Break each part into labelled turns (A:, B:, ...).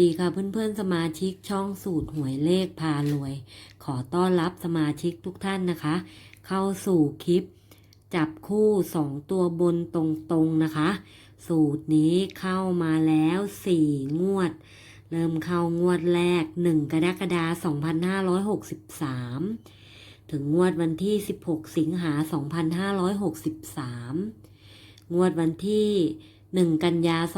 A: ดีค่ะเพื่อนๆสมาชิกช่องสูตรหวยเลขพารวย ขอต้อนรับสมาชิกทุกท่านนะคะ เข้าสู่คลิป จับคู่สองตัวบนตรงๆนะคะ สูตรนี้เข้ามาแล้วสี่งวด เริ่มเข้างวดแรก 1 กรกฎาคม2563 ถึงงวดวันที่ 16 สิงหา 2563 งวดวันที่1กันยา 2563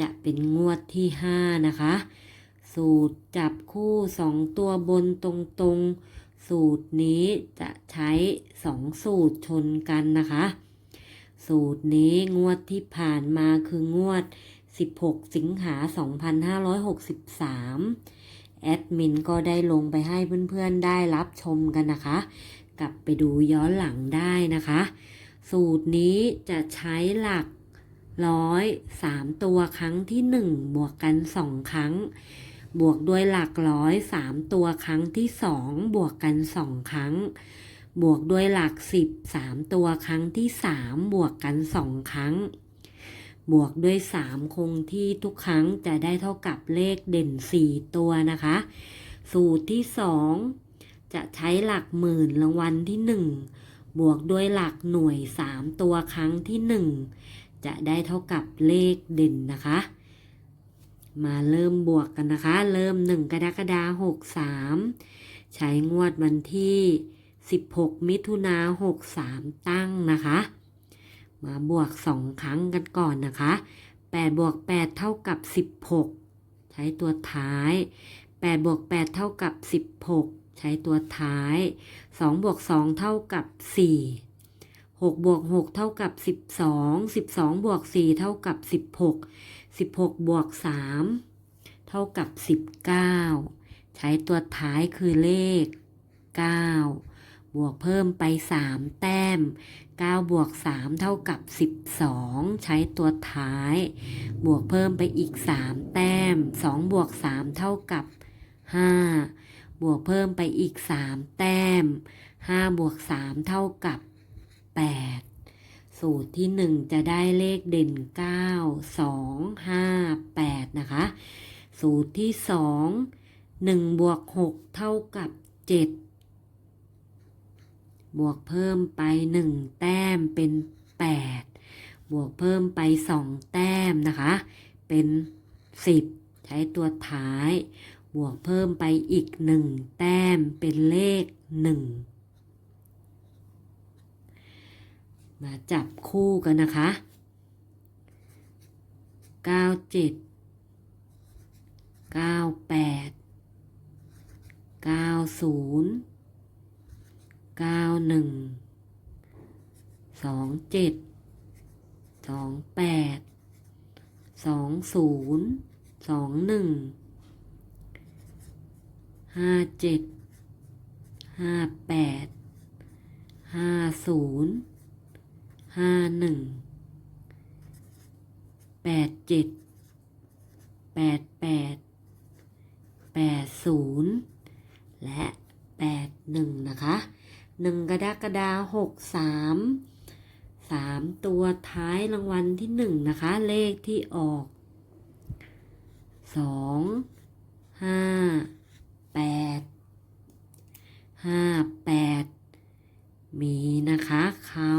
A: จะเป็นงวดที่5นะคะ สูตรจับคู่2ตัวบนตรงๆ สูตรนี้จะใช้2สูตรชนกันนะคะ สูตรนี้งวดที่ผ่านมาคืองวด 16 สิงหา 2563 แอดมินก็ได้ลงไปให้เพื่อนๆได้รับชมกันนะคะ กลับไปดูย้อนหลังได้นะคะ สูตรนี้จะใช้หลัก ร้อยสามตัวครั้งที่หนึ่งบวกกันสองครั้ง บวกด้วยหลักร้อยสามตัวครั้งที่สองบวกกันสองครั้ง บวกด้วยหลักสิบสามตัวครั้งที่สามบวกกันสองครั้ง บวกด้วยสามคงที่ทุกครั้งจะได้เท่ากับเลขเด่นสี่ตัวนะคะ สูตรที่สองจะใช้หลักหมื่นรางวัลที่หนึ่งบวกด้วยหลักหน่วยสามตัวครั้งที่หนึ่ง จะได้เท่ากับเลขเด่นนะคะ มาเริ่มบวกกันนะคะ เริ่มหนึ่งกรกฎาคมหกสามใช้งวดวันที่ 16 มิถุนาหกสามตั้งนะคะ มาบวกสองครั้งกันก่อนนะคะ 8 บวก 8 เท่ากับ 16 ใช้ตัวท้าย 8 บวก 8 เท่ากับ 16 ใช้ตัวท้าย 2 บวก 2 เท่ากับ 4 6บวก6เท่ากับ 12 12บวก4เท่ากับ 16 16บวก3เท่ากับ 19 ใช้ตัวท้ายคือเลข 9 บวกเพิ่มไป 3 แต้ม 9 บวก 3 เท่ากับ 12 ใช้ตัวท้าย บวกเพิ่มไปอีก 3 แต้ม 2 บวก 3 เท่ากับ 5 บวกเพิ่มไปอีก 3 แต้ม 5 บวก 3 เท่ากับ 8 สูตรที่ 1 จะได้เลขเด่น 9 2 5 8 นะคะ สูตรที่ 2 1บวก6เท่ากับ 7 บวกเพิ่มไป 1 แต้มเป็น 8 บวกเพิ่มไป 2 แต้มนะคะ เป็น 10 ใช้ตัวท้าย บวกเพิ่มไปอีก 1 แต้มเป็นเลข 1 มาจับคู่กันนะคะ97 98 90เก้าหนึ่งสองเจ็ดสองแปดสองศูนย์สองหนึ่งห้าเจ็ดห้าแปดห้าศูนย์ ห้าหนึ่งแปดเจ็ดแปดแปดแปดศูนย์และแปดหนึ่งนะคะหนึ่งกระดากฎาหกสามสามตัวท้ายรางวัลที่หนึ่งนะคะ เลขที่ออกสองห้าแปดห้าแปด มีนะคะ เข้า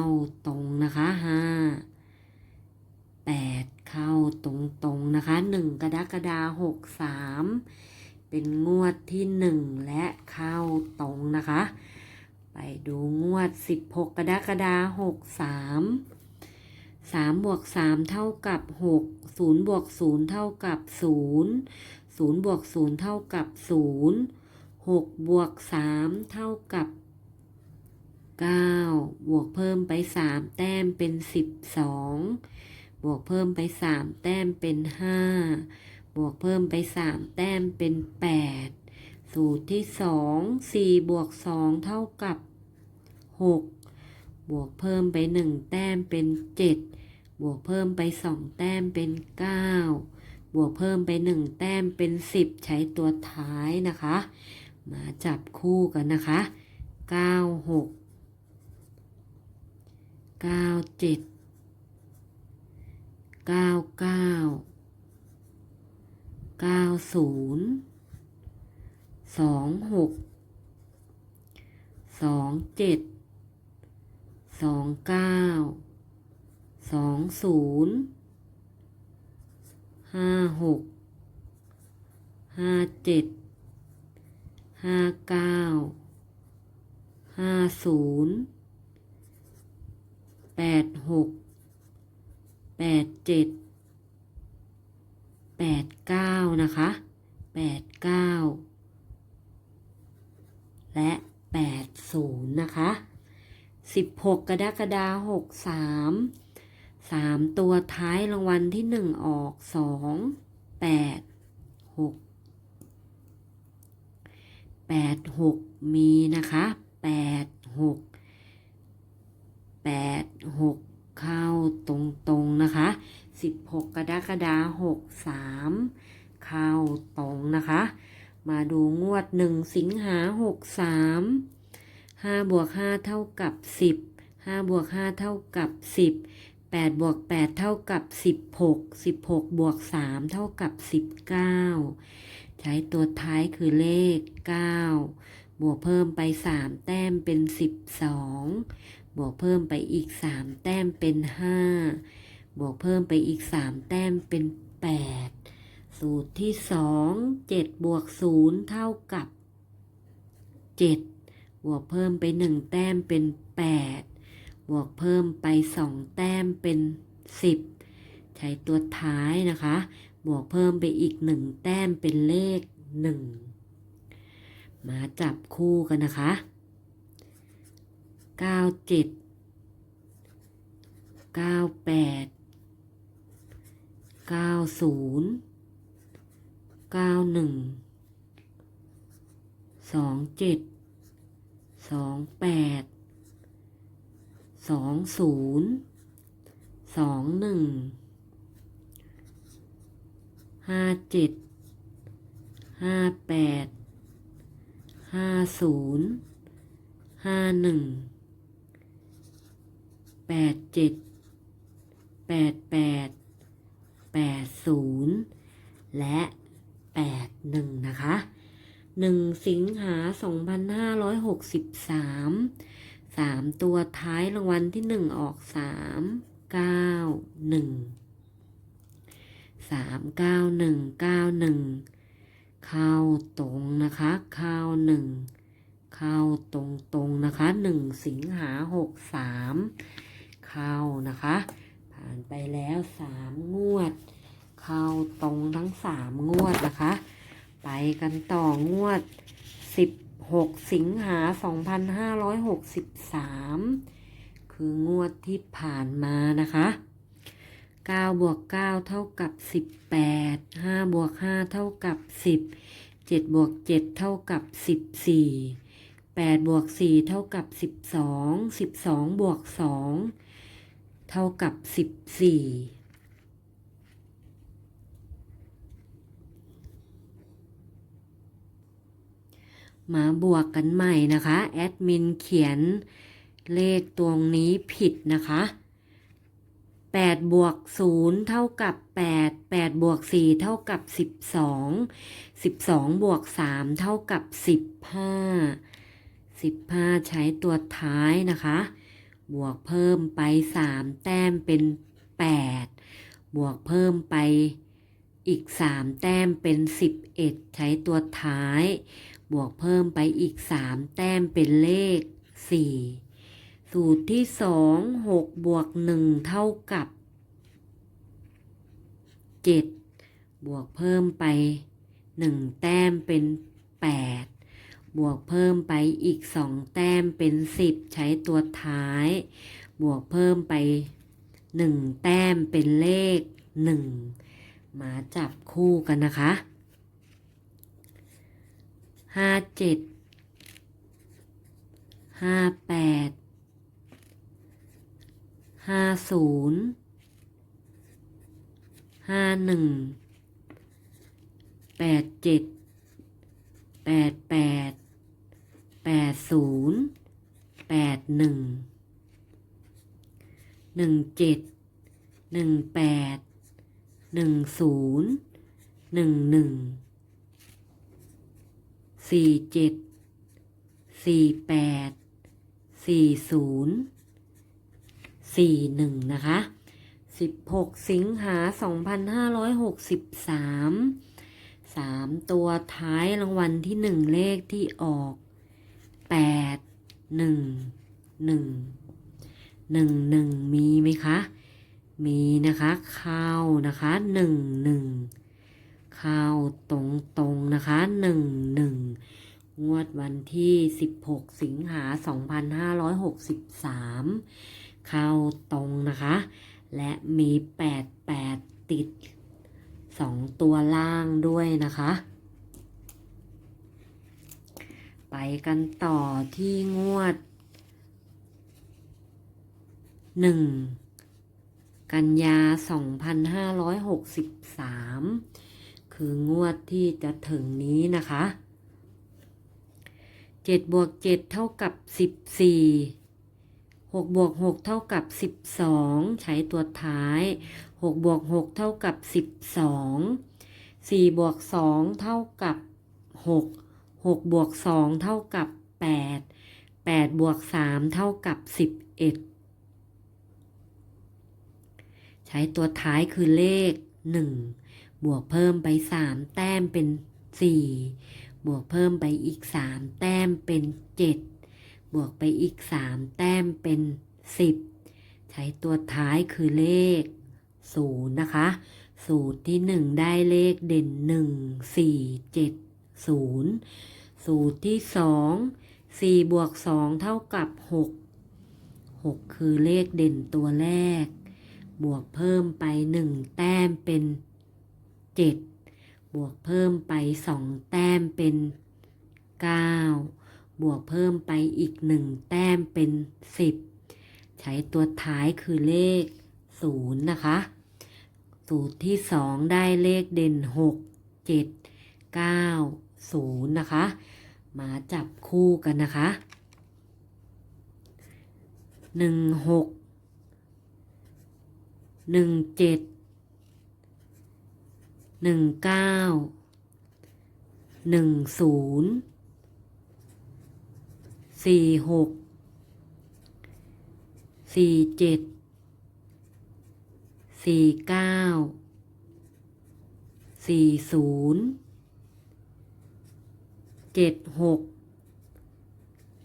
A: ตรงนะคะห้าแปดเข้าตรงตรงนะคะหนึ่งกรกฎาหกสามเป็นงวดที่หนึ่งและเข้าตรงนะคะ ไปดูงวด16กกรกฎาคม63 3บวก3เท่ากับ6 0บวก0เท่ากับ0 0บวก0เท่ากับ0 6บวก3เท่ากับ 9 บวกเพิ่มไป 3 แต้มเป็น 12 บวกเพิ่มไป 3 แต้มเป็น 5 บวกเพิ่มไป 3 แต้มเป็น 8 สูตรที่ 2 4 บวก 2 เท่ากับ 6 บวกเพิ่มไป 1 แต้มเป็น 7 บวกเพิ่มไป 2 แต้มเป็น 9 บวกเพิ่มไป 1 แต้มเป็น 10 ใช้ตัวท้ายนะคะ มาจับคู่กันนะคะ 9 6 9 7 9 9เก้าศูนย์สองหกสองเจ็ดสองเก้าสองศูนย์ห้าหกห้าเจ็ดห้าเก้าห้าศูนย์ แปดหกแปดเจ็ดแปดเก้านะคะแปดเก้าและแปดศูนย์นะคะสิบหกกระดากฎาหกสามสามตัวท้ายรางวัลที่หนึ่งออกสองแปดหกแปดหกมีนะคะแปดหก แปดหกเข้าตรงๆนะคะ16กรกฎาคม63เข้าตรงนะคะ มาดูงวด1สิงหา63 5บวก5เท่ากับ10 5บวก5เท่ากับ10 8บวก8เท่ากับ16 16บวก3เท่ากับ19ใช้ตัวท้ายคือเลข9บวกเพิ่มไป3แต้มเป็น12บ บวกเพิ่มไปอีก 3 แต้มเป็น 5 บวกเพิ่มไปอีก 3 แต้มเป็น 8 สูตรที่ 2 7 บวก 0 เท่ากับ 7 บวกเพิ่มไป 1 แต้มเป็น 8 บวกเพิ่มไป 2 แต้มเป็น 10 ใช้ตัวท้ายนะคะ บวกเพิ่มไปอีก 1 แต้มเป็นเลข 1 มาจับคู่กันนะคะ 9 7 9 8 9 0 9 1 2 7 2 8 2 0 2 1 5 7 5 8 5 0 5 1แปดเจ็ดแปด แปดเจ็ดแปดแปดแปดศูนย์และแปดหนึ่งนะคะหนึ่งสิงหาสองพันห้าร้อยหกสิบสามสามตัวท้ายรางวัลที่หนึ่งออกสามเก้าหนึ่งสามเก้าหนึ่งเก้าหนึ่งเข้าตรงนะคะเข้าหนึ่งเข้าตรงตรงนะคะหนึ่งสิงหาหกสาม เข้านะคะ ผ่านไปแล้วสามงวด เข้าตรงทั้งสามงวดนะคะ ไปกันต่องวดสิบหกสิงหาสองพันห้าร้อยหกสิบสามคืองวดที่ผ่านมานะคะเก้าบวกเก้าเท่ากับสิบแปดห้าบวกห้าเท่ากับสิบเจ็ดบวกเจ็ดเท่ากับสิบสี่แปดบวกสี่เท่ากับสิบสองสิบสองบวกสอง เท่ากับสิบสี่มาบวกกันใหม่นะคะ แอดมินเขียนเลขตรงนี้ผิดนะคะ 8 บวก 0 เท่ากับ 8 8 บวก 4 เท่ากับ 12 12 บวก 3 เท่ากับ 15 15 ใช้ตัวท้ายนะคะ บวกเพิ่มไป 3 แต้มเป็น 8 บวกเพิ่มไปอีก 3 แต้มเป็น 11 ใช้ตัวท้าย บวกเพิ่มไปอีก 3 แต้มเป็นเลข 4 สูตรที่ 2 6 บวก 1 เท่ากับ 7 บวกเพิ่มไป 1 แต้มเป็น 8 บวกเพิ่มไปอีก 2 แต้มเป็น 10 ใช้ตัวท้าย บวกเพิ่มไป 1 แต้มเป็นเลข 1 มาจับคู่กันนะคะห้าเจ็ดห้า แปดศูนย์แปดหนึ่งหนึ่งเจ็ดหนึ่งแปดหนึ่งศูนย์หนึ่งหนึ่งสี่เจ็ดสี่แปดสี่ศูนย์สี่หนึ่งนะคะสิบหกสิงหาสองพันห้าร้อยหกสิบสามสามตัวท้ายรางวัลที่หนึ่งเลขที่ออก แปดหนึ่งหนึ่งหนึ่งหนึ่งมีไหมคะ มีนะคะเข้านะคะหนึ่งหนึ่งเข้าตรงตรงนะคะหนึ่งหนึ่งงวดวันที่ 16 สิงหา 2563 เข้าตรงนะคะ และมี 88 ติด 2 ตัวล่างด้วยนะคะ ไปกันต่อที่งวด 1 กันยา 2563 คืองวดที่จะถึงนี้นะคะ 7 บวก 7 เท่ากับ 14 6 บวก 6 เท่ากับ 12 ใช้ตัวท้าย 6 บวก 6 เท่ากับ 12 4 บวก 2 เท่ากับ 6 6 บวก 2 เท่ากับ 8 8 บวก 3 เท่ากับ 11 ใช้ตัวท้ายคือเลข 1 บวกเพิ่มไป 3 แต้มเป็น 4 บวกเพิ่มไปอีก 3 แต้มเป็น 7 บวกไปอีก 3 แต้มเป็น 10 ใช้ตัวท้ายคือเลข0นะคะ สูตรที่ 1 ได้เลขเด่น 1 4 7 0สูตรที่2 4บวก2เท่ากับ6 6คือเลขเด่นตัวแรก บวกเพิ่มไป1แต้มเป็น7บวกเพิ่มไป2แต้มเป็น9บวกเพิ่มไปอีก1แต้มเป็น10ใช้ตัวท้ายคือเลข0นะคะ สูตรที่2ได้เลขเด่น6 7 9 0 นะคะ มาจับคู่กันนะคะ 1 6หนึ่งเจ็ดหนึ่งเก้าหนึ่งศูนย์สี่หกสี่ เจ็ดหก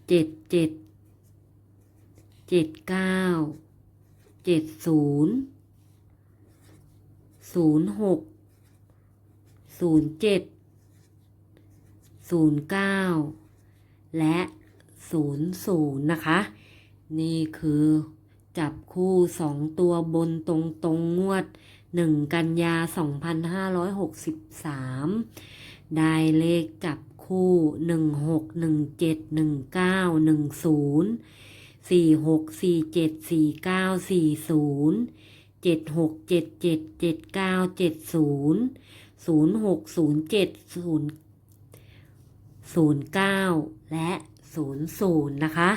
A: เจ็ดเจ็ดเจ็ดเก้าเจ็ดศูนย์ศูนย์หกศูนย์เจ็ดศูนย์เก้าและศูนย์ศูนย์นะคะ นี่คือจับคู่สองตัวบนตรงตรงงวดหนึ่งกันยา2563ได้เลขจับคู่16 17 19 10 46 47 49 40เจ็ดหกเจ็ดเจ็ดเจ็ดเก้าเจ็ด ศูนย์ศูนย์หกศูนย์เจ็ดศูนย์ศูนย์เก้าและศูนย์ศูนย์นะคะ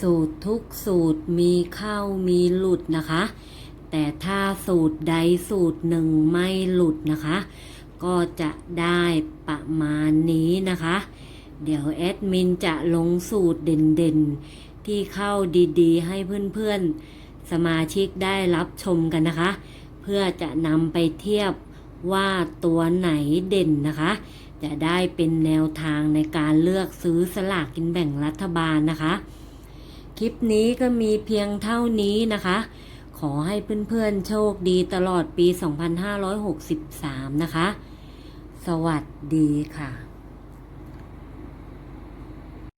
A: สูตรทุกสูตรมีเข้ามีหลุดนะคะ แต่ถ้าสูตรใดสูตรหนึ่งไม่หลุดนะคะ ก็จะได้ประมาณนี้นะคะ เดี๋ยวแอดมินจะลงสูตรเด่นๆ ที่เข้าดีๆ ให้เพื่อนๆ สมาชิกได้รับชมกันนะคะ เพื่อจะนำไปเทียบว่าตัวไหนเด่นนะคะ จะได้เป็นแนวทางในการเลือกซื้อสลากกินแบ่งรัฐบาลนะคะ คลิปนี้ก็มีเพียงเท่านี้นะคะ ขอให้เพื่อนๆโชคดีตลอดปี 2563 นะคะ สวัสดีค่ะ